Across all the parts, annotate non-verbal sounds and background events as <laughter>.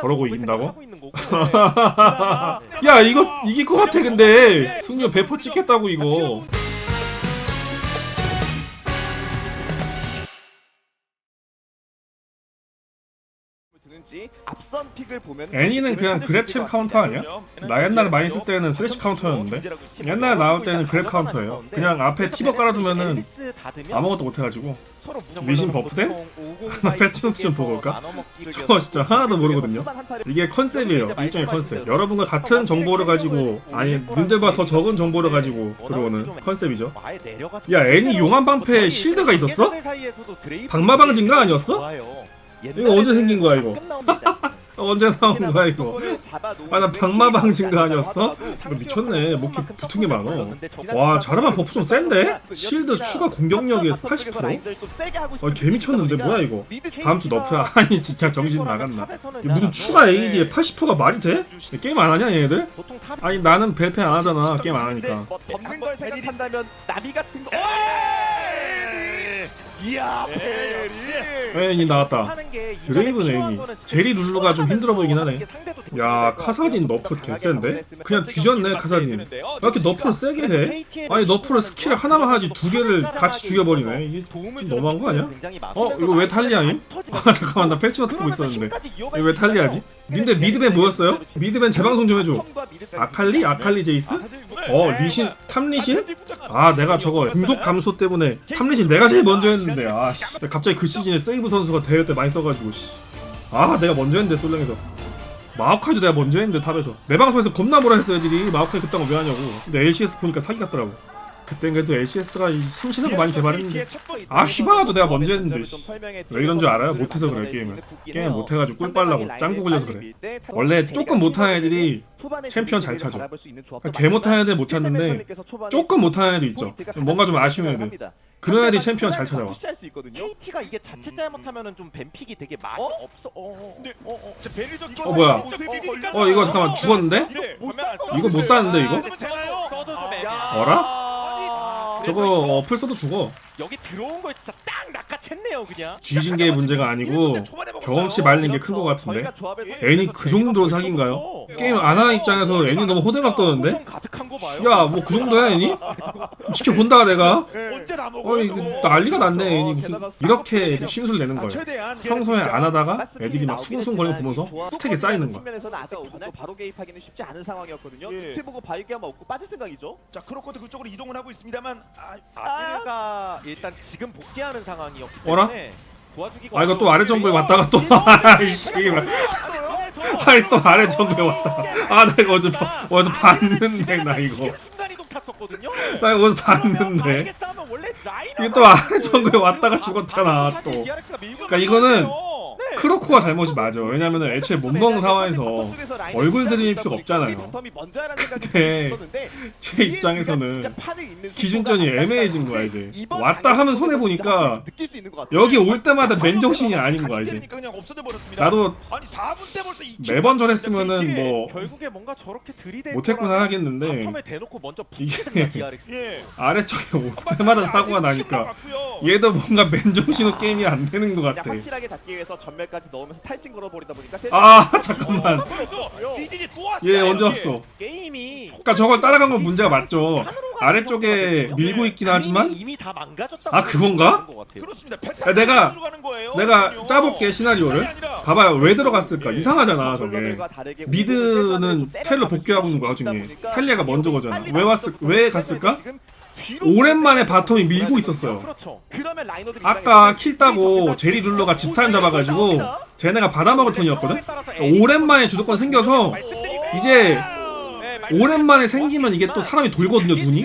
저러고 이긴다고? <laughs> 네. 야 이거 이길 것 같아 근데 승률 100% 찍겠다고 이거 드는지 앞선 픽을 보면 애니는 그냥 그랩챔 카운터 아니야? 나 옛날에 많이 쓸 때는 스레시 카운터였는데? 옛날에 나올 때는 그랩 카운터예요. 그냥 앞에 티버 깔아두면은 아무것도 못해가지고. 미신 버프돼? 보통 50 하나 패치 노트 좀 보고 올까? 저거 진짜 하나도 모르거든요. 이게 컨셉이에요. 일종의 컨셉. 여러분과 같은 정보를 가지고 아니 님들보다 더 적은 정보를 가지고 들어오는 컨셉이죠. 야, 애니 용암 방패에 실드가 있었어? 박마방 증가 아니었어? 이거 언제 생긴 거야, 이거? <laughs> 언제 나온 거야 이거 아, 나 박마방 증가 아니었어? 이거 미쳤네. 뭐 이렇게 붙은 게 많어. 와 자르반 버프 좀 센데? 실드 추가 공격력이 80%? 아, 개 미쳤는데 뭐야 이거? 다음 주 너프야. <laughs> 아니 진짜 정신 나갔나? 이게 무슨 추가 AD에 80%가 말이 돼? 게임 안 하냐 얘네들? 아니 나는 배패 안 하잖아. 게임 안 하니까. 뭐 덮는 걸 생각한다면 나비 같은 거 이야 베리 애니 나왔다. 드레이븐 애니. 제리 룰루가 좀 힘들어 보이긴 하네. 야 카사딘 너프 개센데? 그냥 뒤졌네 카사딘. 왜 이렇게 너프를 세게 해? 아니 너프를 스킬 하나만 하지 두 개를 같이 죽여버리네. 이게 좀 너무한 거 아니야? 어 이거 왜 탈리아임? <laughs> 아 잠깐만 나 패치마트 보고 있었는데 이거 왜 탈리아지? 님들 미드밴 뭐였어요? 미드밴 재방송 좀 해줘. 아칼리? 아칼리 제이스? 어 리신? 탑리신? 아 내가 저거 금속 감소 때문에 탑리신 내가 제일 먼저 했는데 아 씨. 갑자기 그 시즌에 세이브 선수가 대회 때 많이 써가지고 씨. 아 내가 먼저 했는데 솔랭에서. 마오카이도 내가 먼저 했는데 탑에서. 내 방송에서 겁나 뭐라 했어 애들이. 마오카이 그딴 거 왜 하냐고. 근데 LCS 보니까 사기 같더라고 그땐 그래도 LCS가 삼신하고 많이 개발했는데 아 쉬바도 내가 먼저 했는데 씨. 왜 이런 줄 알아요? 못해서 그래 게임을 게임 못해가지고 꿀 빨라고 짱구 굴려서 그래 원래 조금 못하는 애들이 챔피언 잘 찾아. 개 못하는 애들 못 찾는데 조금 못하는 애들 있죠 뭔가 좀 아쉬운 애들 그런 애들이 챔피언 잘 찾아와 KT가 이게 자칫 잘못하면은 좀 뱀픽이 되게 많이 어? 없어. 어, 어, 근데 어, 어. 어, 뭐야? 어 이거 잠깐만 죽었는데? 이거 못 사는데 이거? 어라? 저거 어, 풀 써도 죽어 여기 들어온 거 진짜 딱 낚아챘네요 그냥. 뒤진 게 문제가 아니고 경험치 말린 게 큰 거 같은데 애니 그 정도로 사기인가요? 게임 안 하는 입장에서 애니 너무 호들갑 떠는데? 야 뭐 그 정도야 애니? <laughs> 지켜본다 내가 언제 다 먹어? 어 이거 난리가 났네 애니 무슨 이렇게 심술 내는 거예요 평소에 안 하다가 애들이 막거 보면서 스택이 쌓이는 거야 측면에서는 아직 또 바로 개입하기는 쉽지 않은 상황이었거든요. 예. 눈치 보고 발기하면 없고 빠질 생각이죠. 자 크로코도 그쪽으로 이동을 하고 있습니다만 아, 아들가 일단 지금 복귀하는 상황이었기 어라? 때문에 도와주기가 아 이거 또. 아래 정부에 왔다가 또 <laughs> 아이씨 아니 또 아래 정부에 왔다. 아 나 이거 어제 봐- 어디서 봤는데 나 이거. 나 이거 어디서 봤는데. 이게 또 아래 정부에 왔다가 죽었잖아 또. 그러니까 이거는 크로코가 잘못이 맞아 왜냐면은 애초에 못 먹는 상황에서 얼굴 들일 필요 없잖아요. 근데 제 입장에서는 기준점이 애매해진 거야 이제 왔다 하면 손해 보니까 여기 올 때마다 맨정신이 아닌 거야 이제. 나도 아니 4분 때 벌써 이 매번 저랬으면은 뭐 결국에 뭔가 저렇게 들이댈 못했구나 하겠는데 이게-. <laughs> 예. 아래쪽에 올 때마다 사고가 나니까 얘도 뭔가 맨정신으로 게임이 안 되는 것 같아 확실하게 잡기 위해서 전멸 까지 넣으면서 탈진 걸어버리다 보니까 아 <laughs> 잠깐만 리진이 또 왔다. 얘 언제. 왔어 게임이 그러니까 저걸 따라간 건 문제가 맞죠 아래쪽에 밀고 있긴 하지만 이미 다 망가졌다고 아, 그건가? 그렇습니다. 야, 내가-. 내가. 짜볼게 시나리오를 봐봐요 왜 들어갔을까 이상하잖아 저게 미드는 좀 텔로 복귀하고 수 있는 거야, 중에. 탈리아가 먼저 거잖아. 왜 왔을- 왜 갔을까? 오랜만에 바텀이 밀고 있었어요 그렇죠. 그러면 라이너들 아까 킬 따고 이 제리 룰러가 집탄 잡아가지고. 쟤네가 받아먹을 턴이었거든 애니가 오랜만에 주도권 생겨서 이제 네, 오랜만에 생기면 이게 또 사람이 돌거든요 눈이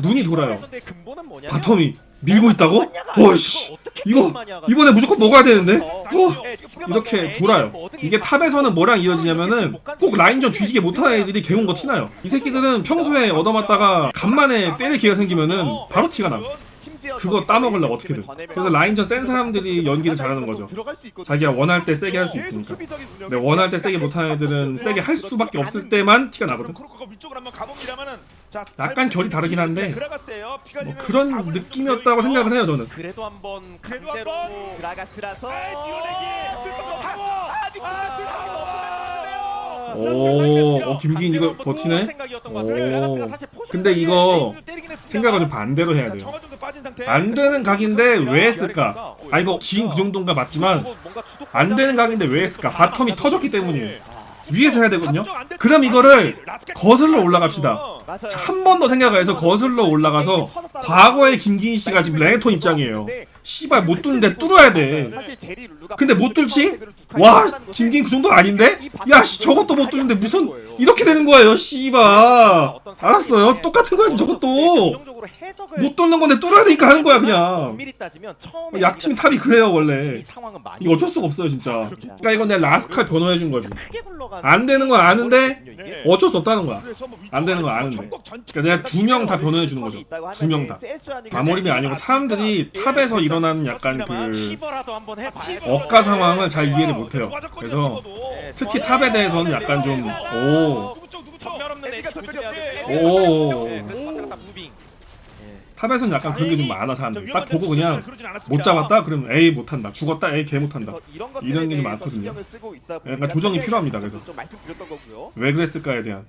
눈이 돌아요. 바텀이 밀고 있다고? 와씨. 이거 이번에 무조건 먹어야 되는데? 어, 어? 이렇게 돌아요. 이게 탑에서는 뭐랑 이어지냐면은 꼭 라인전 뒤지게 못하는 애들이 개운 거 티나요. 이 새끼들은 평소에 얻어맞다가 간만에 때릴 기회가 생기면은 바로 티가 나. 그거 따먹으려고 어떻게든. 그래서 라인전 센 사람들이 연기를 잘하는 거죠. 자기가 원할 때 세게 할 수 있으니까. 근데 원할 때 세게 못하는 애들은 세게 할 수밖에 없을 때만 티가 나거든 약간 결이 다르긴 한데 뭐 그런 느낌이었다고. 생각을 해요 저는 그래도 한번 그래도 강제로 한번 아. 아, 아. 오, 어, 김기인 이거 버티네? 오. 근데 이거 했습니다. 생각을 좀 반대로 해야 자, 돼요. 정화 정도 빠진 상태. 안 되는 각인데 왜 했을까? 아 이거 긴 그 정도인가 맞지만 안 되는 각인데 왜 했을까? 바텀이 터졌기 때문이에요. 위에서 해야 되거든요. 그럼 이거를 거슬러 올라갑시다. 한 번 더 생각을 해서 거슬러 올라가서 과거의 김기인 씨가 지금 레네톤 입장이에요. 씨발 못 뚫는데 뚫어야 돼. 근데 못 뚫지? 와 김기인 그 정도 아닌데? 야 씨, 저것도 못 뚫는데 무슨 이렇게 되는 거예요 씨발. 알았어요. 똑같은 거야 저것도. 못 뚫는 건데 뚫어야 되니까 하는 거야 그냥. 처음에 약팀 탑이 그래요 원래. 이 이거 어쩔 수가 없어요 진짜. 그러니까 이건 내가 라스칼 변호해 준 거지. 안 되는 건 아는데. 어쩔 수 없다는 거야. 뭐안 되는 거 위쪽 아는데. 그러니까 내가 두 명 다 변호해 주는 거죠. 두 명 다. 과몰입이 아니고 사람들이 탑에서 일어나는 약간 그 억가 상황을 잘 이해를 못해요. 그래서 네, 특히 탑에 대해서는 약간 좀 오. 돼요. 오. 탑에서는 약간 그런 게 좀 많아 사람들이. 딱 보고 그냥 못 잡았다 그러면 에이 못한다. 죽었다 에이 개 못한다. 이런 게좀 많거든요. 약간 조정이 필요합니다, 그래서. 좀 말씀드렸던 거고요. 왜 그랬을까에 대한.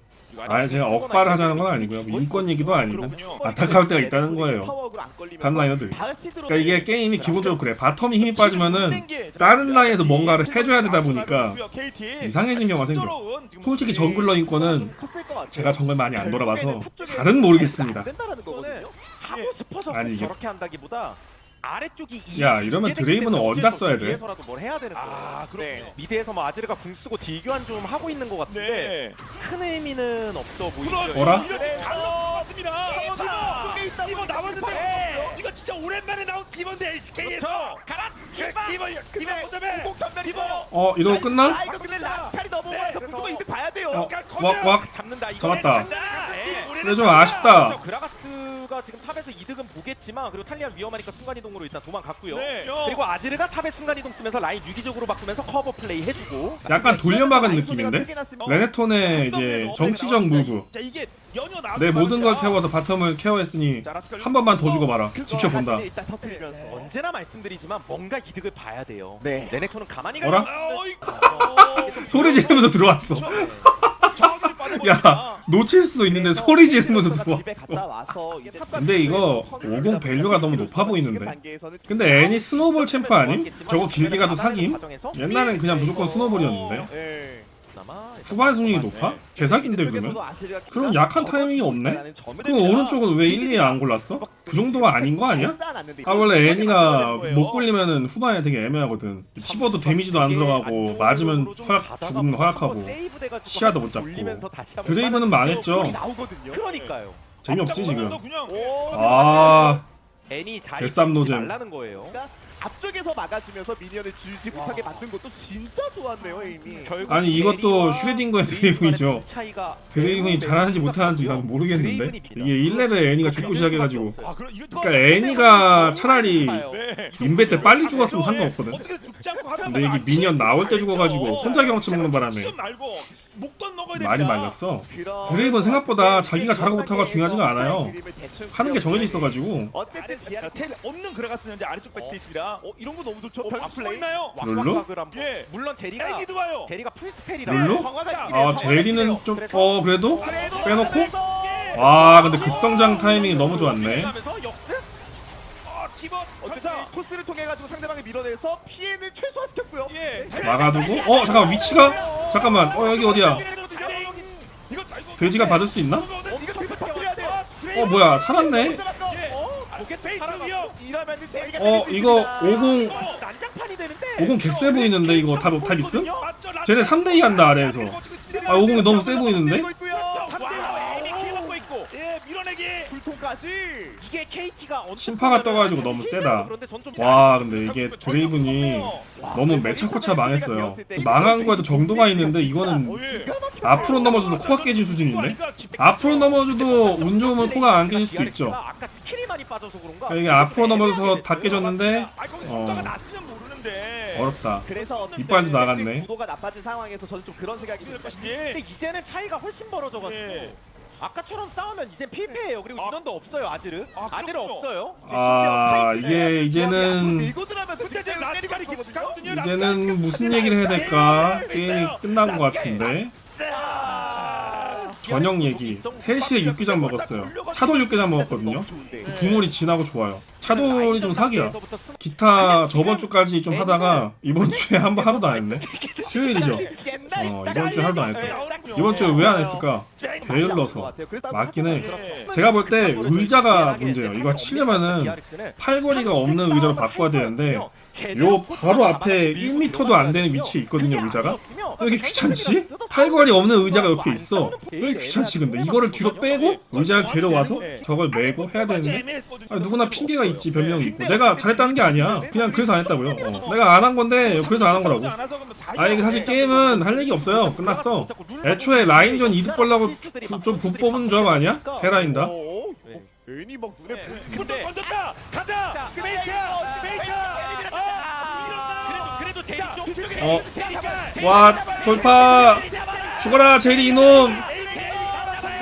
아 제가 억발을 하자는 건 아니고요. 뭐 인권 얘기도 아니고 안타까울 때가 있다는 거예요. 단 라이너들. 그러니까 이게 게임이 기본적으로 그래. 바텀이 힘이 빠지면은 다른 라인에서 뭔가를 해줘야 되다 보니까 이상해진 경우가 생겨. 솔직히 정글러 인권은 제가 정말 많이 안 돌아봐서 잘은 모르겠습니다. 하고 싶어서 아니, 꼭 이게- 저렇게 한다기보다 아래쪽이 이 야, 이러면 드레이브는 어디다 써야 돼? 위에서라도 뭘 해야 되는 거예요. 아 그렇군요. 미드에서 뭐 아지르가 궁 쓰고 딜교환 좀 하고 있는 것 같은데 네. 큰 의미는 없어 보이죠. 그렇죠. 어라? 이렇게 갈라봤습니다. 티버! 티버 있다고 티버 나왔는데 티버! 이거 진짜 오랜만에 나온 티버인데 LCK에서 가라 티버 티버 티버 보자면 티버 이거. 어 이러고 끝나? 아 이거 근데 라스칼이 넘어가서 무조건 이득 봐야 돼요. 어, 왁, 왁. 잡는다 이거. 잡았다. 네. 근데 좀 아쉽다. 그렇죠. 그라가스가 지금 탑에서 이득은 보겠지만 그리고 탈리안 위험하니까 순간 이동 으로 일단 도망갔고요. 네. 그리고 아지르가 탑에 순간 이동 쓰면서 라인 유기적으로 바꾸면서 커버 플레이 해주고 약간 돌려막은 느낌인데? 레네톤의 이제 정치적 무브. 자 이게 내 모든 걸. 태워서 바텀을 케어했으니 한 번만 더 죽어봐라. 그거 지켜본다. 일단. 언제나 말씀드리지만 뭔가 이득을 봐야 돼요. 네. 레넥톤은 가만히 어라? 소리 지르면서 들어왔어. 야 놓칠 수도 있는데 소리 지르면서 들어왔어. 근데 이거 비교해서 50 밸류가 너무 높아 보이는데. 근데 애니 스노볼 챔프 아님? 저거 길게 가도 사김? 옛날엔 그냥 무조건 스노볼이었는데 예. 후반 승률이 높아? 개사기인데 그러면? 그럼 약한 타이밍이 없네? 그럼 오른쪽은 왜 1, 2에 안 골랐어? 그 정도가 아닌 거 아니야? 아 원래 애니가 못 굴리면은 후반에 되게 애매하거든 씹어도 데미지도 안 들어가고 맞으면 허락 죽으면 허락하고 시야도 못 잡고. 드레이브는 망했죠. 그러니까요. 재미없지 지금 아 애니 잘 개쌈 노잼. 그러니까 앞쪽에서 막아주면서 미니언을 질질 못하게 만든 것도 진짜 좋았네요 에임이. 결국 아니 이것도 슈레딩거의 드레이븐이죠 드레이븐이 매우 잘하는지 매우 못하는지 난 심각하고요. 모르겠는데 이게 1레벨 애니가 죽고 시작해가지고. 아, 그러니까 애니가 차라리 네. 인베 때 빨리 죽었으면 상관없거든 근데 이게 미니언 나올 때 죽어가지고 혼자 경험치 먹는 바람에 먹어야 됩니다. 많이 말렸어 드레이븐 생각보다 자기가 잘하고 못하고가 중요하지가 않아요. 하는 게 정해져 있어가지고 어쨌든 디아나 텔 없는 그라가스는 현재 아래쪽 배치돼 있습니다. 어 이런 거 너무 좋죠. 어, 플레이. 있나요? 룰루? 예. 물론 제리가 애기도 와요. 제리가 풀 스펠이라 룰루? 정화가 아. 아 제리는. 좀 어 그래도 빼놓고? 와 근데 급성장 타이밍이 너무 좋았네 어. 이 토스를 통해 가지고 상대방을 밀어내서 피해는 최소화시켰고요. 예. 막아두고 어 잠깐만 위치가 잠깐만 어 여기 어디야 돼지가 받을 수 있나? 이거 드리블 터뜨려야 돼요. 어 뭐야 살았네 예. 어? 아, 어 이거 있습니다. 50 어, 난장판이 되는데 50 개쎄 보이는데 이거 탑, 탑 있음? 쟤네 3대2 한다 아래에서 아 50이 너무 세 보이는데? 예, 밀어내기. 불통까지. KT가 심파가 떠가지고 너무 세다. 와 근데 이게 드레이븐이 너무 매차코차 망했어요 망한 거에도 정도가 있는데 이거는. 앞으로 넘어져도 코가 깨질 수준인데? 앞으로 넘어져도 운 좋으면 코가 안 깨질 수도 있죠? 그러니까 이게 앞으로 넘어져서 다 깨졌는데 아, 어. 어렵다 그래서 이빨도 나갔네. 구도가 나빠진 상황에서 저는 좀 그런 생각이 듭니다. 근데 이제는 차이가 훨씬 벌어져가지고 예. 아까처럼 싸우면 이제 필패예요. 그리고 아. 인원도 없어요. 아지르. 아, 그렇군요. 없어요. 아, 심지어 이게 이제는- 밀고 들어가면서 근데. 깊거든요. 이제는 무슨 얘기를 해야 될까 게임이 끝난 것 같은데 저녁 얘기 3시에 육개장 먹었어요 차돌 육개장 먹었거든요 좋은데. 국물이 진하고 좋아요 차돌이 좀 사기야 기타 저번 주까지 좀 하다가 이번 주에 한 번 하루도 안 했네 <laughs> 수요일이죠 어 이번 주에 하루도 안 했대 이번 주에 왜 안 했을까 게을러서 맞긴 해 제가 볼 때 의자가 문제예요 이거 치려면은 팔걸이가 없는 의자로 바꿔야 되는데 요 바로 앞에 1m도 안 되는 위치에 있거든요 의자가. 왜 이렇게 귀찮지? 팔걸이 없는 의자가 옆에 있어. 왜 이렇게 귀찮지 근데? 이거를 뒤로 빼고 의자를 데려와서 저걸 메고 해야 되는데? 아, 누구나 핑계가 있지 변명이. 있고 내가 잘했다는 게 아니야. 그냥 그래서 안 했다고요. 어. 내가 안 한 건데 그래서 안 한 거라고. 아 이게 사실 게임은 할 얘기 없어요. 끝났어. 애초에 라인전 이득 보려고 좀못 뽑은 점 아니야? 테라인다? 어, 어, 괜히 막 눈에 네. 보이는 건졌다. 가자. 메이커. 메이커. 어. 와 돌파 죽어라 제리 이놈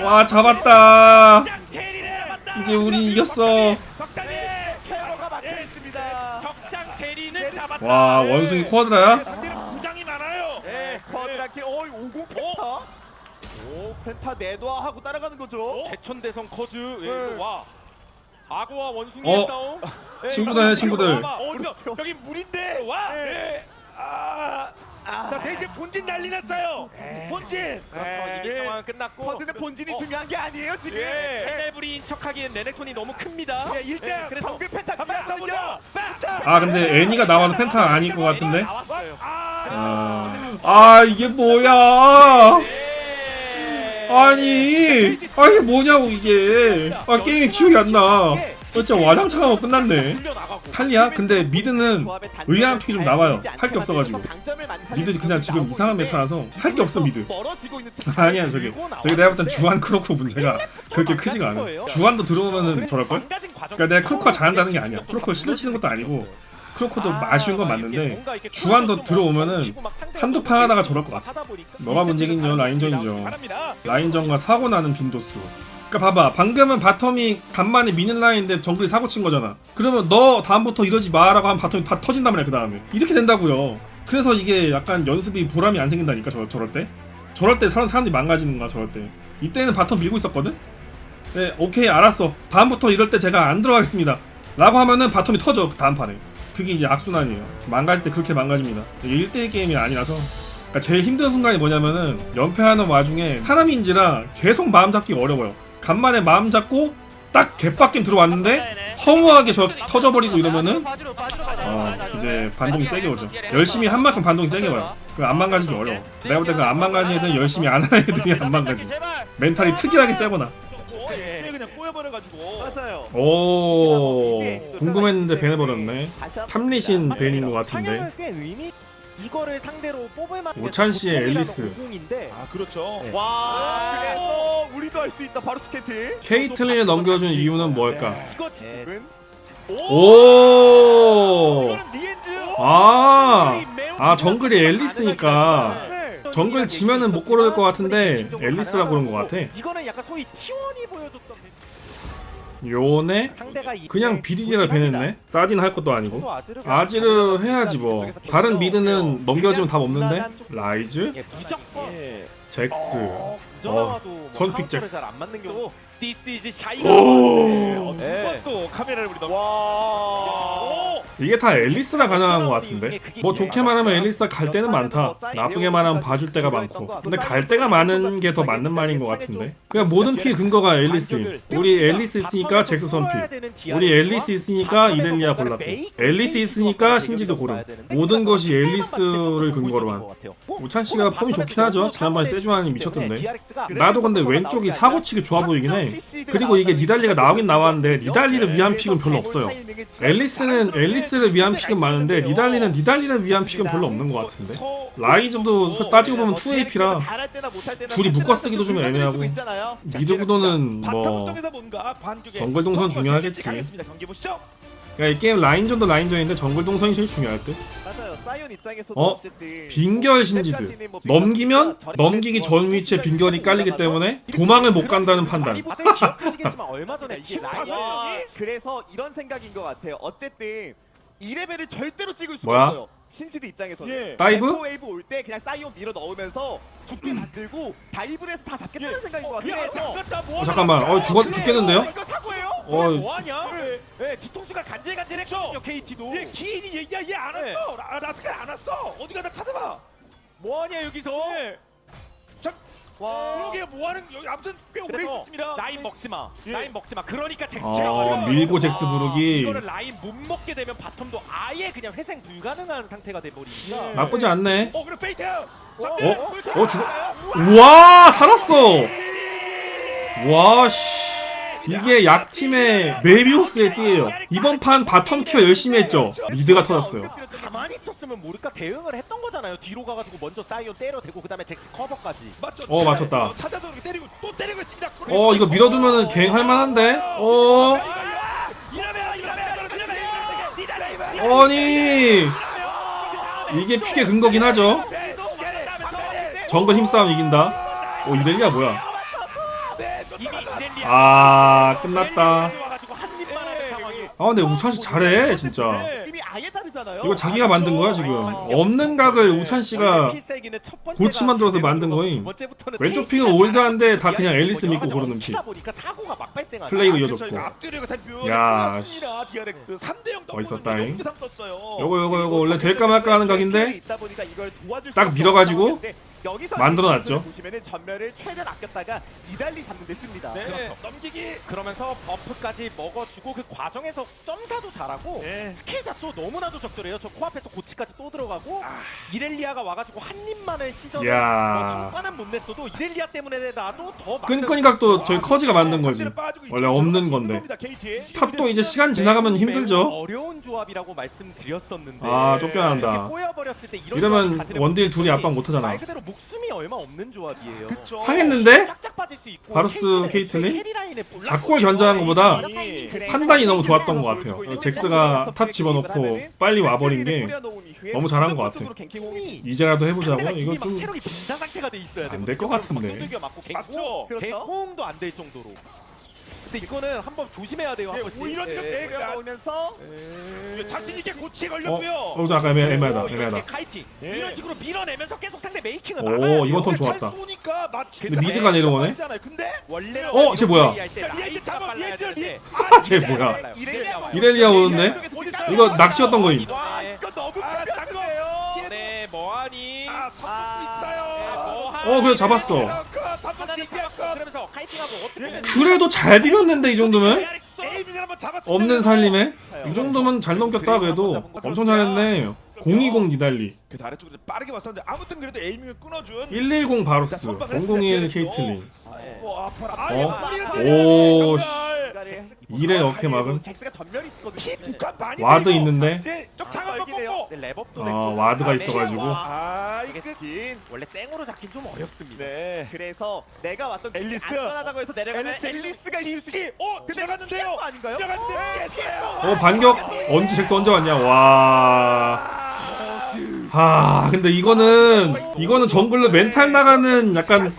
와 잡았다 이제 우리 이겼어. 와 원숭이 쿼드라야? 상대는 부장이 많아요. 네. 쿼드라킬 어50 펜타. 내도와 하고 따라가는 거죠. 대천대성 커즈 예, 네. 와 악어와 원숭이의 어. 싸움 예, 친구들. 봐봐. 어, 여기 물인데 와. 네. 아. 자 대신 본진 난리 났어요. 본진. 그렇죠. 네. 이미 상황은 끝났고 쿼드는 본진이 어. 중요한 게 아니에요 지금. 예. 헬레브리인 척하기엔 레넥톤이 너무 큽니다 예. 예, 그래서 정글 펜타 한번 기하거든요. 가보자. 아 근데 애니가 나와서 펜타 아닐 것 같은데? 나왔어요 아. 아, 아 이게 뭐야 예. 아니 아 이게 뭐냐고 이게 아 게임이 기억이 안 나 진짜 와장창하고 끝났네. 탈리야? 근데 미드는 의아한 픽이 좀 나와요. 할 게 없어가지고. 미드 그냥 지금 이상한 메타라서 할 게 없어 미드. <laughs> 아니야 저기 저기 내가 볼땐 주한 크로코 문제가 <laughs> 그렇게 크지가 않아 주한도 들어오면은 저럴걸? 그러니까 내가 크로코가 잘한다는 게 아니야. 크로코를 실드 치는 것도 아니고 크로코도 아쉬운 건 맞는데 주한도 들어오면은 한두 판 하다가 저럴 것 같아. 뭐가 문제긴요 라인전이죠. 라인전과 사고 나는 빈도수 그러니까 봐봐. 방금은 바텀이 간만에 미는 라인인데 정글이 사고 친 거잖아. 그러면 너 다음부터 이러지 마라고 하면 바텀이 다 터진단 말이야 그 다음에. 이렇게 된다고요. 그래서 이게 약간 연습이 보람이 안 생긴다니까 저, 저럴 때? 저럴 때 사람, 사람들이 망가지는 거야 저럴 때. 이때는 바텀 밀고 있었거든? 네 오케이 알았어. 다음부터 이럴 때 제가 안 들어가겠습니다. 라고 하면은 바텀이 터져 그 다음 판에. 그게 이제 악순환이에요. 망가질 때 그렇게 망가집니다. 이게 1대1 게임이 아니라서. 그러니까 제일 힘든 순간이 뭐냐면은 연패하는 와중에 사람인지라 계속 마음 잡기 어려워요. 간만에 마음 잡고 딱 개빡김 들어왔는데 허무하게 저 터져버리고 이러면은 어 이제 반동이 세게 오죠. 열심히 한 만큼 반동이 세게 와요. 그안 망가지기 어려워. 내가 볼 때 그 안 망가지는 애들은 열심히 안 하는 애들이 안 망가지. 멘탈이 특이하게 세거나. 예. 그냥 꼬여버려가지고. 맞아요. 오 궁금했는데 벤해버렸네. 탐리신 벤인 것 같은데. 이거를 상대로 뽑을 만한 오찬 씨의 앨리스. 50인데 아 그렇죠. 네. 와 그래서 우리도 할 수 있다 바로 스케트. 케이틀린을 넘겨준 이유는 뭘까? 이거 진짜 은 오. 이거는 리엔즈. 아, 아 정글이 앨리스니까 네. 정글 지면은 못 고를 것 같은데 앨리스라 그런 것 같아. 이거는 약간 소위 T1이 보여줬던 요네 그냥 비디디라 배냈네. 사딘 할 것도 아니고. 아지르 해야지 뭐. 다른 미드는 넘겨지면 답 없는데. 라이즈, 예, 무조건 잭스. 어, 부정하도 선픽 잭스. This is 샤이가 오. 네. 또 카메라를 우리 넘. 와. 이게 다 앨리스라 가능한 것 같은데. 뭐 좋게 말하면 앨리스가 갈 때는 많다. 나쁘게 말하면 봐줄 때가 많고. 근데 갈 때가 많은 게 더 맞는 말인 것 같은데. 그냥 모든 피의 근거가 앨리스임. 우리 앨리스 있으니까 잭스 선픽. 우리 앨리스 있으니까 이렐리아 골랐고. 앨리스 있으니까 신지도 고름. 모든 것이 앨리스를 근거로 한. 우찬 씨가 폼이 좋긴 하죠. 지난번에 세주안이 미쳤던데. 나도 근데 왼쪽이 사고치기 좋아 보이긴 해. 그리고 이게 니달리가 나오긴 나왔는데 니달리를 위한 픽은 별로 없어요. 앨리스는 앨 리스를 위한 픽은 많은데 니달리는 니달리를 위한 픽은 별로 없는 것 같은데. 라이즈도 따지고 보면 2AP라 둘이 묶어 쓰기도 좀 애매하고. 미드 구도는 뭐 정글 동선 중요하겠지. 가겠습니다. 경기 보시죠. 그러니까 이 게임 라인전도 라인전인데 정글 동선이 제일 중요할 듯. 맞아요. 사이언 입장에서도 어? 어쨌든 빈결 신지드 넘기면 넘기기 전 위치에 빈결이 깔리기 때문에 도망을 못 간다는 판단. 다들 기억하시겠지만 얼마 전에 이게 라이언 와, 그래서 이런 생각인 것 같아요. 어쨌든 2레벨을 절대로 찍을 수가 뭐야? 없어요. 신지드 입장에서는 예. 다이브? 엠포 웨이브 올 때 그냥 사이온 밀어 넣으면서 죽게 <clears throat> 만들고 다이브를 해서 다 잡겠다는 생각인 것 같아요. 그래서 어, 잠깐만. 어, 죽어 죽겠는데요? 이거 사고예요? 어, 뭐하냐? 예, 예, 뒤통수가 간질간질했거든요 KT도. 얘 기인이 얘, 얘안 네. 왔어. 라- 라스칼 안 왔어. 어디 가다 찾아봐. 뭐하냐 여기서? 예. 자, 와. 그러게 뭐하는 여기 아무튼 꽤 오래 그래서 있습니다. 라인 먹지 마. 예. 라인 먹지 마. 그러니까 잭스가 어, 밀고 잭스 부르기. 이거를 라인 못 먹게 되면 바텀도 아예 그냥 회생 불가능한 상태가 돼 버리니까. 나쁘지 않네. 어 그래 페이트. 어? 어, 죽어. 우와, 살았어. 와, 씨. 이게 약팀의 메비우스의 띠예요. 이번 판 바텀 키어 열심히 했죠. 미드가 터졌어요. 가만히 있었으면 모를까 대응을 했던 거잖아요. 뒤로 가가지고 먼저 사이온 때려대고 그다음에 잭스 커버까지. 어, 맞췄다. 찾아서 이렇게 때리고 또 때리고 있습니다. 어, 이거 밀어두면은 갱 할만한데? 어, 이러면 아니. 이게 픽의 근거긴 하죠. 정글 힘싸움 이긴다. 오, 이렐리아 뭐야? 아, 끝났다. 아, 근데 우찬 씨 잘해, 진짜. 이거 자기가 만든 거야, 지금. 없는 각을 우찬 씨가 골치 만들어서 만든 두 거임. 왼쪽 픽은 올드한데 다 그냥. 앨리스 믿고 막 발생하죠. 플레이가 아, 이어졌고. 야, 묘습니다. DRX 3대 0 멋있었다잉. 요거 요거 요거 원래 될까 말까 하는 각인데 딱 밀어가지고 여기서 만들어놨죠. 보시면은 전멸을 최대한 아꼈다가 이달리 잡는 데 씁니다. 네. 그렇죠. 넘기기. 그러면서 버프까지 먹어주고 그 과정에서 점사도 잘하고 네. 스킬 잡도 너무나도 적절해요. 저 코앞에서 고치까지 또 들어가고 아. 이렐리아가 와가지고 한 입만을 시전을 야. 뭐 성과는 못 냈어도 이렐리아 때문에라도 더 끈끈이 각도 저희 커지가 만든 거지. 원래 없는 건데. 탑도 이제 시간 지나가면 힘들죠. 어려운 조합이라고 말씀드렸었는데 아, 쫓겨난다. 이러면 원딜 둘이 압박 못 하잖아. 말 그대로 목숨이 얼마 없는 조합이에요. 그쵸. 상했는데? 쫙쫙 빠질 수 있고 바루스 케이틀린, 케이틀린? 캐리 라인에 불 작골 견제한 것보다 그래. 판단이 너무 좋았던 것 같아요. 잭스가 탑 집어넣고 빨리 와버린 게 너무 잘한 것 같아. 이제라도 해보자고? 상대가 이거 이미 막 좀 체력이 분산 상태가 돼 있어야 돼. 안될것 같은데. 두들겨 맞고 맞죠? 개콩, 개콩도 안 될 정도로. 근데 이거는 한 번 조심해야 돼요. 한 네, 번씩. 뭐 이런 예. 좀 내- 올면서 자신 있게 고치 어? 걸렸고요. 어, 저 아까 애매, 애매하다. 오, 이런 애매하다. 식의 카이팅. 예. 이런 식으로 밀어내면서 계속 상대 메이킹을 오, 돼요. 이번 턴 좋았다. 쏘니까 마치 근데 미드가 내려오네? 근데 원래 어, 쟤 뭐야? 라이트가 잡아, 빨라야 얘 아, 쟤 뭐야? 이렐리아 오는데? 이거 낚시였던 거임. 와 이거 너무 아, 불편한데요. 네, 뭐하니? 아, 아, 네, 있어요. 뭐하니? 어, 그래, 잡았어. 그래도 잘 비볐는데 이 정도면? 없는 살림에? 이 정도면 잘 넘겼다 그래도 엄청 잘했네 020 니달리 그 아래쪽으로 빠르게 왔었는데 아무튼 그래도 에이밍을 끊어준 110 바루스 001 케이틀린 어. 아, 어? 야, 오, 정말. 이래 잭스가 있거든요. 북한 많이 와드. 있는데? 이제 쪽 장을 얼기네요. 꺾고. 네, 랩업도 아, 됐고 와드가 그다음에 있어가지고. 아, 이게 이게 긴. 원래 생으로 잡긴 좀 어렵습니다. 네. 그래서 내가 왔던 그 앨리스. 안전하다고 해서 내려가면 앨리스. 앨리스가 이길 수 있지. 어, 근데 들어갔는데요. 피한 거 아닌가요? 들어갔는데 깼어요. 어 반격 언제 잭스 언제 왔냐 와 아, 근데 이거는 이거는 정글로 멘탈 나가는 약간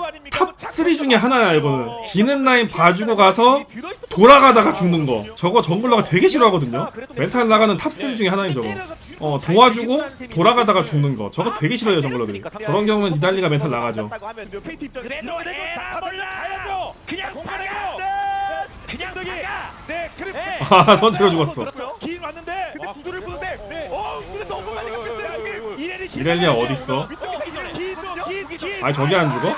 탑3 중에 하나야 이거는 지는 라인 봐주고 가서 돌아가다가 죽는 거 저거 정글러가 되게 싫어하거든요 멘탈 나가는 탑3 중에 하나인 저거 어 도와주고 돌아가다가 죽는 거 저거 되게 싫어해요 정글러들이 저런 경우는 니달리가 멘탈 나가죠. 그냥. 아 <laughs> 선체로 죽었어 이렐리아 어딨어? 아니 저기 안 죽어?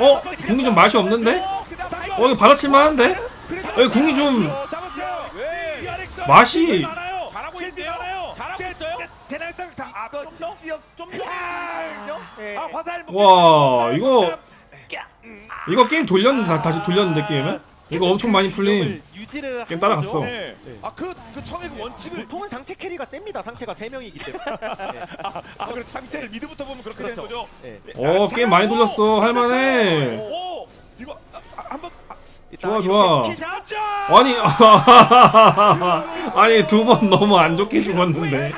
어? 궁이 좀 맛이 없는데? 어, 어 이거 받아칠만 한데? 여기 궁이 좀. 맛이- 다 이거 좀. 아, 화살 와 이거 이거 게임 돌렸는데 다, 다시 돌렸는데 게임을? 이거 엄청 많이 풀린 유지를 게임 한 따라갔어. 거죠. 네. 아그 그 처음에 그 원칙을 보통은 상체 캐리가 셉니다. 상체가 3명이기 때문에. <laughs> 아 그렇게 상체를 미드부터 보면 그렇게 되는 그렇죠. 거죠. 네. 어 게임 많이 돌렸어 할만해 오 이거 아, 아, 한번 아, 좋아, 좋아. 아니 <laughs> 아니 두 번 너무 안 좋게 죽었는데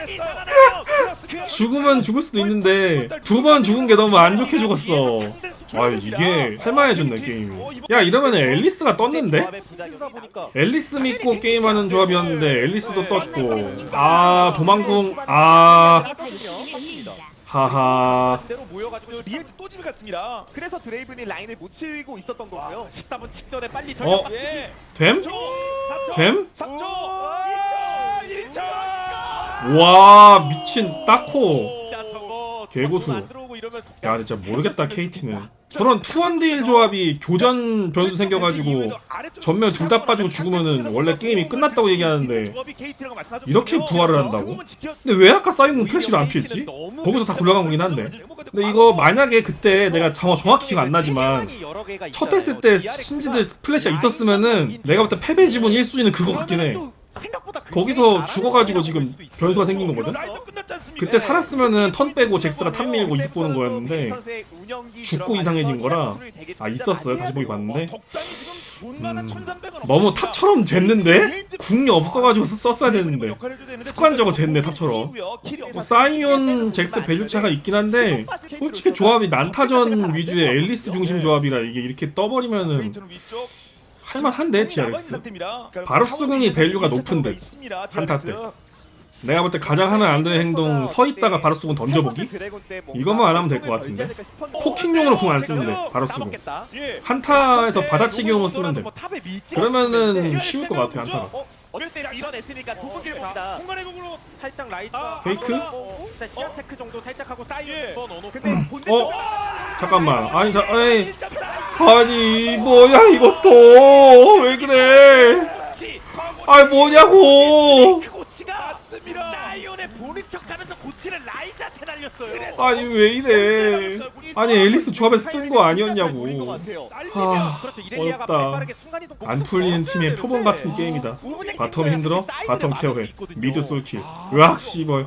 죽으면 죽을 수도 있는데 두 번 죽은 게 너무 안 좋게 죽었어 아 이게 할만해졌네 게임이 야 이러면 앨리스가 떴는데? 앨리스 믿고 게임하는 조합이었는데 앨리스도 떴고 아 도망궁 아 하하 대로 모여가지고 리에도 또 집에 갔습니다. 그래서 드레이븐이 라인을 못 치고 있었던 거고요. 14분 직전에 빨리 어? 전력 어? 예. 됨? 4초. 4초. 됨? 3초. 아, 2초. 1초. 와 미친 따코 개고수. 야 진짜 모르겠다 KT는 저런 투원딜 조합이 교전 변수 생겨가지고 전면 둘 다 빠지고 죽으면은 원래 게임이 끝났다고 얘기하는데 이렇게 부활을 한다고? 근데 왜 아까 사이공 플래시를 안 피했지? 거기서 다 굴러간 거긴 한데 근데 이거 만약에 그때 내가 정- 정확히 기억 안 나지만 첫. 했을 때 신지들 플래시가 있었으면은 내가 볼 때 패배 지분 1순위는 그거 같긴 해 생각보다 거기서 죽어가지고 지금. 변수가 생긴 거거든? 그때 살았으면은 턴 빼고 잭스가 탑 밀고 이득 보는 거였는데 죽고 이상해진 거라 아 있었어요 다시 보기 봤는데 너무 탑처럼 쟀는데? 궁이 없어가지고 썼어야 되는데 습관적으로 쟀네 탑처럼 뭐 사이온 잭스 밸류 차가 있긴 한데 솔직히 조합이 난타전 위주의 앨리스 중심 조합이라 이게 이렇게 떠버리면은 할만한데 TRX 바루스궁이 밸류가 높은 듯, 한타 때. 내가 볼 때 가장 하면 안 되는 행동 서 있다가 바루스궁 던져보기? 이것만 안 하면 될 것 같은데? 포킹용으로 궁 안 쓰는데 까먹겠다. 예. 한타에서 받아치기용으로 쓰면 돼뭐 탑에 밀지 그러면은 쉬울 것 같아 한타가 어? 어릴 때 밀어냈으니까 도구길 봅니다. 공간의 공으로 살짝 라이즈가 페이크? 시야 체크 정도 살짝 하고 사이드 예. 근데 본대쪽 어? 잠깐만. 아니 자 에이. 아니 뭐야 이것도. 왜 그래? 아이 뭐냐고. 아니 왜 이래? 아니 앨리스 조합에서 뜬 거 아니었냐고. 이렐리아가 어렵다. 안 풀리는 팀의 표본 같은 게임이다. 바텀 힘들어? 바텀 케어해 미드 솔킬. 으악 씨발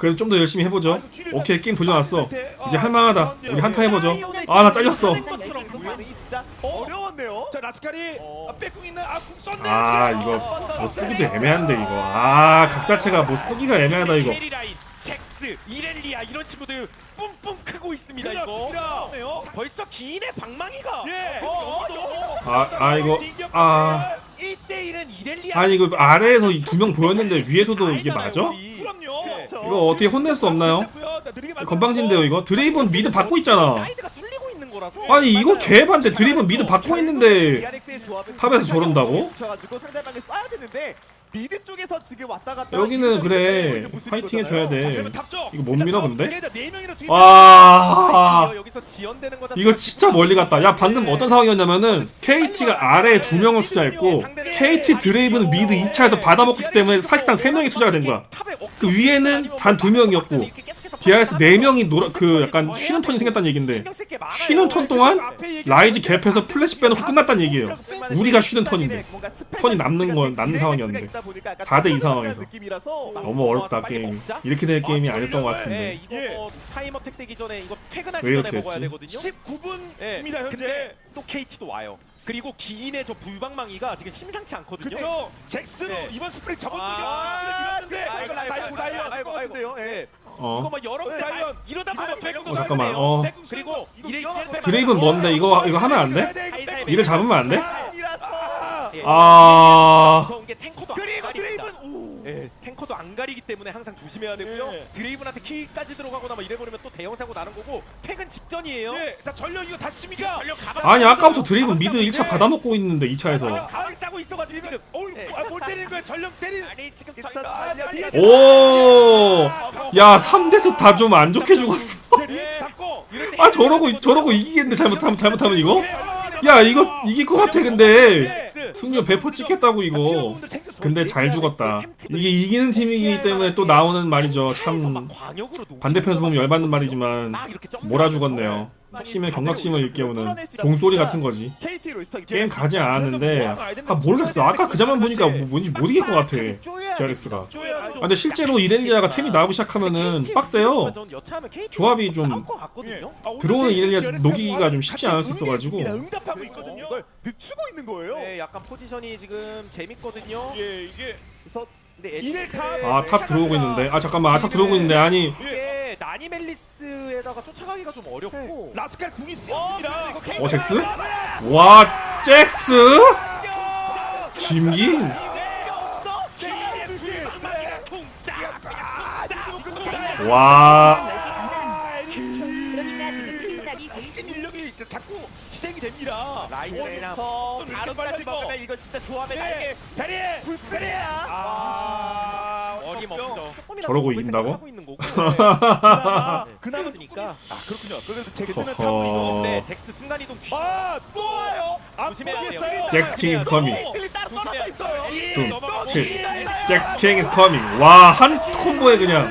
그래도 좀 더 열심히 해보죠 오케이 게임 돌려놨어 이제 할만하다 우리 한타 해보죠 아 나 잘렸어 반응이 진짜 어려웠네요. 자 라스칼이 어. 아. 아 이거 못 쓰기도 애매한데 이거 아 각 자체가 못 쓰기가 애매하다 이거 잭스, 이렐리아 이런 친구들 뿜뿜 크고 있습니다 이거. 났습니다. 벌써 기인의 방망이가 예. 어, 어, 아, 아 이거 아 1대1은 이렐리아. 아니 이거 아래에서 두 명 보였는데 위에서도 이게 맞아? 그렇죠. 이거 어떻게 혼낼 수 없나요? 건방진데요 이거 드레이븐 미드 받고 있잖아. 아니 이거 개반데 드리븐 미드 받고 있는데 탑에서 저런다고? 미드 쪽에서 지금 왔다 갔다 여기는 그래 모습인 파이팅. 해줘야 돼. 이거 못 밀어 근데? 네. 와 이거 진짜 멀리 갔다 야 방금 어떤 상황이었냐면은 KT가 아래에 두 명을 투자했고 KT 드레이브는 미드 2차에서 받아먹기 때문에 사실상 세 명이 투자가 된 거야 그 위에는 단 두 명이었고 DRS 네 명이 노라 그 약간 쉬는 턴이 생겼다는 얘긴데 쉬는 턴 동안 라이즈 갭해서 플래시 빼놓고 끝났다는 얘기예요 우리가 쉬는 턴인데 턴이 남는 건 남는 상황이었는데 4대 2 상황에서 너무 어렵다 게임이 이렇게 될 게임이 아니었던 것 네, 같은데 뭐 타이머 택 되기 전에 이거 퇴근하기 왜 전에 이렇게 했지? 되거든요. 19분입니다 네, 현재. 또 KT도 와요. 그리고 기인의 저 불방망이가 지금 심상치 않거든요. 그죠. 잭스로 네. 이번 스프링 잡았거든요. 아, 근데 네. 밀었는데. 이거 나- 나- 아이고, 나- 아이고, 나- 아이고, 것 아이고. 같은데요, 예. 네. 어 이거 뭐 여러 개 네. 다 이러다 보면 백구 어, 잠깐만, 어. 그리고 이래 드레이븐 뭔데 이거 이거 하면 안 돼? 이를 잡으면 안 돼? 예. 아 무서운 게 탱커도 안 그리고 오. 예, 탱커도 안 가리기 때문에 항상 조심해야 되고요. 예. 드레이븐한테 킬까지 들어가거나 막 이래버리면 또 대형 사고 나는 거고 퇴근 직전이에요. 네. 자 전력 이거 다시 칩니까? 전력 가방 아니 아까부터. 드레이븐 미드 싸고 1차 있어요. 받아먹고 있는데 2차에서 전력 가방 싸고 있어가지고 지금 어우, 네. 아, 뭘 때리는 거야? 전력 때리는. 아니 지금 전력 아, 뒤에 오! 야 3대스 다좀 안 좋게 죽었어 네. 잡고. 이럴 때 아 저러고 저러고 이기겠는데 잘못하면 잘못하면 이거? 야 이거 이길 것 같아 근데 승률 100% 찍겠다고 이거. 근데 잘 죽었다. 이게 이기는 팀이기 때문에 또 나오는 말이죠. 참 반대편에서 보면 열받는 말이지만 몰아 죽었네요 팀의 경각심을 일깨우는 종소리 같은 거지 게임 가지 않았는데 아 모르겠어 아까 그 장면 보니까 뭐, 뭔지 못 이길 것 같아 제렉스가 아, 근데 실제로 이렐리아가 템이 나오기 시작하면은 빡세요 조합이 좀 들어오는 이렐리아 녹이기가 좀 쉽지 않을 수 있어가지고 응답하고 있거든요. 이걸 늦추고 있는 거예요. 네, 약간 포지션이 지금 재밌거든요. 예, 이게 그래서. 아 탑 들어오고 있는데 아 잠깐만 아 탑 들어오고 있는데 아니 이게 나니 멜리스에다가 쫓아가기가 좀 어렵고 라스칼 궁이 어, 케이트 어 잭스? 와 잭스? 김긴? 와 팀답이 핵심 인력이 진짜 자꾸 희생이 됩니다. 라인이랑 어, 이렇게 바로까지 먹으면 이거 진짜 조합의 네. 날개 베리! 불스레야. 아, 어림없죠. 저러고 이긴다고? 하고 있는 거고. <laughs> 그나마 네. 그나마 했으니까. 아 그렇군요. 그래도 잭스는 허허. 타고. 네, 잭스 순간 이동 뒤. 아 또 와요. 안 조심해야 돼요. 보겠어요. 잭스 킹 is coming. 케이틀리 따로 떨어져 있어요. 뚱, 칠. 잭스 킹 is coming 와 한 콤보에 그냥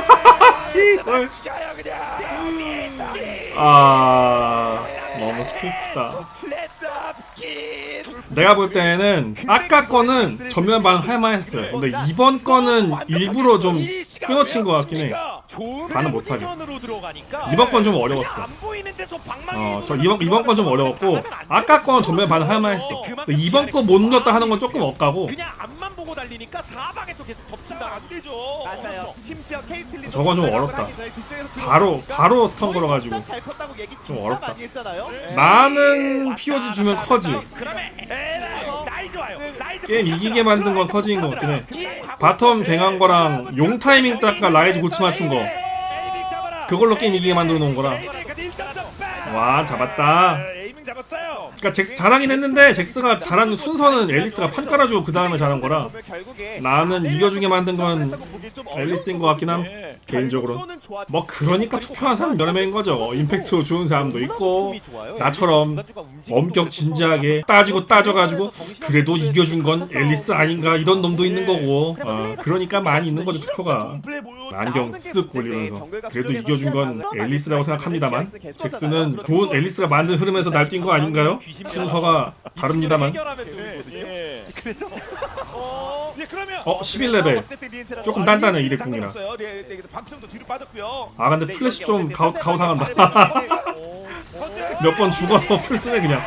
<laughs> 씨발 죽여요 그냥. 아 너무 슬프다. 내가 볼 때는 아까 거는 전면 반 할만했어요 근데 이번 거는 일부러 좀 끊어친 것 같긴 해 좋은 반은. 포지션으로 들어가니까 이번 건 좀 어려웠어 어, 저 이번 이번 건 좀 어려웠고 아까 거는 전면 반 할만했어. 근데 이번 거 못 눌렀다 하는 건 조금 억까고. 그냥 앞만 보고 달리니까 사방에 또 계속 덮친다. 안 되죠. 맞아요. 심지어 케이틀리 저건 좀 어렵다. 바로 바로 스턴 걸어가지고 좀 어렵다. 많이 했잖아요. 나는 POG 주면 커지. 게임 이기게 만든 건 커지인 것 같긴 해. 바텀 갱한 거랑 용 타이밍 닦아 라이즈 고치 맞춘 거 그걸로 게임 이기게 만들어 놓은 거라. 와 잡았다. 그러니까 잭스 잘하긴 했는데 잭스가 잘하는 순서는 앨리스가 판 깔아주고 그 다음에 잘한 거라. 나는 이겨주게 만든 건 앨리스인 것 같긴 함. 예. 개인적으로. 조합. 뭐 그러니까 투표한 사람 여러 명인 거죠. 임팩트 좋은 사람도 있고 나처럼 엄격 진지하게 따지고 따져가지고 그래도 이겨준 건 앨리스 아닌가 이런 놈도 있는 거고 어, 그러니까 많이 있는 거죠 투표가. 안경 쓱 올리면서 그래도 이겨준 건 앨리스라고 생각합니다만 잭스는 좋은 앨리스가 만든 흐름에서 날뛴 거 아닌가요? 순서가 다릅니다만 이거든요. 예. 그래서 어 예, 그러면 어 11레벨 리엔체랑 조금 와, 단단해 이- 이레궁이라 네, 네, 반평도 뒤로 빠졌고요. 아 근데 근데 플래시 좀 가오, 가오상한다 <laughs> 몇 번 죽어서 풀 쓰네 그냥.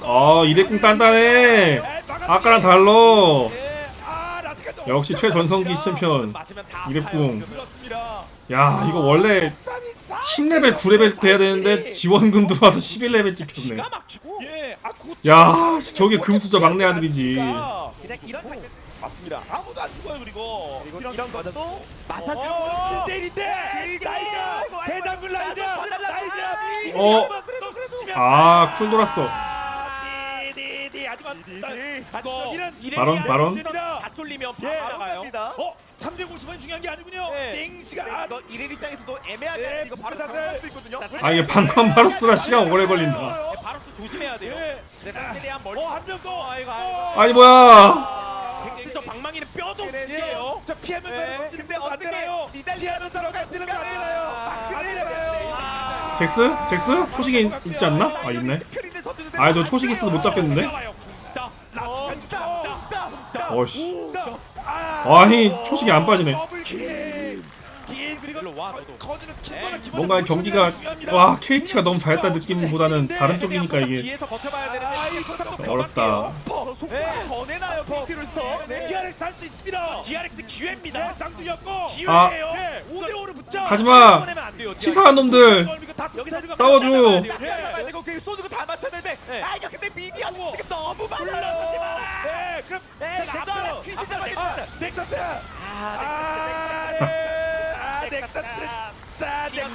어 이레궁 단단해. 아까랑 달러 예, 아, 역시 최전성기 챔피언 그렇습니다. 야 이거 원래 10레벨 9레벨 돼야 되는데 지원금 들어와서 11레벨 찍혔네 아, 구- 야 저게 금수저 막내 아들이지 맞습니다. 아무도 안 죽어요 그리고. 그리고 이런 것도 맞아 어, 나이자 이거 대장군 라이자 봐달라. 나이자 어. 치면 아쿨 돌았어 디디디 하지만 디디. 하지만. 다 쏠리면 예. 바로 나가요. 갑니다. 어 350원 중요한 게 아니군요. 네. 땡시가 아, 이거 일일 입장에서도 애매하게 네, 하면 이거 바로. 당할 수 있거든요. 아 이게 방관 바로스라 시간 오래 걸린다 네, 바로 또 조심해야 돼요. 예. 그래서 최대한 멀리. 어, 한명 더. 아이고 아이고. 아니 뭐야 네, 네. 없게요. 저 피하면 네. 서 근데 어떻게? 니달리아로 들어갈 들어가안 되나요? 아, 안 그래요. 되나요? 아. 잭스? 잭스? 초식이 있- 있지 않나? 아 있네 아저 초식 있어도 못 잡겠는데? 어, 어씨 아니 초식이 안 빠지네 긴 그리고 일로 와, 너도. 커지는 긴 거는 기본적으로 뭔가 경기가. 와 KT가 너무 잘했다 느낌보다는 다른 쪽이니까 이게. 아, 어렵다 어, 속도가 네. 네. 기회입니다. 네, 아. 네, 5대5로 붙자. 하지마 보내면 안 돼요. 치사한 놈들 싸워줘. 아. 아. 아, 아, 아, 넥서스.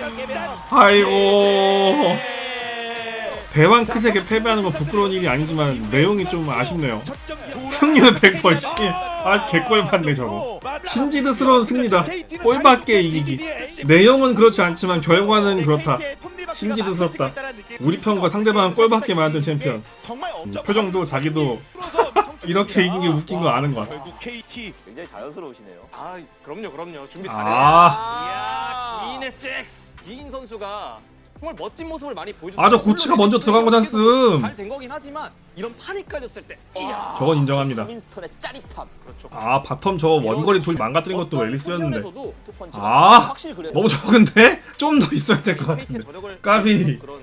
아. 아이고 대왕 크색에 패배하는 건 부끄러운 일이 아니지만 내용이 좀 아쉽네요 승률 100%, 씨. 아, 개꼴 봤네, 저거. 신지드스러운 승리다. 꼴밖에 이기기. 내용은 그렇지 않지만 결과는 그렇다 신지드스럽다. 우리 편과 상대방은 꼴밖에 만든 챔피언 음, 표정도 자기도 이렇게 이긴 게 웃긴 거 아는 것 같아 KT. 굉장히 자연스러우시네요. 아, 그럼요, 그럼요. 준비 잘해요. 아, 이야, 기인의 잭스. 기인 선수가 정말 멋진 모습을 많이 보여줬어요. 아, 저 고치가 먼저 들어간 거잖음. 잘된 거긴 하지만 이런 판이 깔렸을 때, 이야. 저건 인정합니다. 서민스턴의 짜릿함. 그렇죠. 아 바텀 저 원거리 둘 망가뜨린 것도 앨리스였는데 아 확실히 그래요. 너무 적은데? <laughs> 좀 더 있어야 될 것 같은데 까비. 그런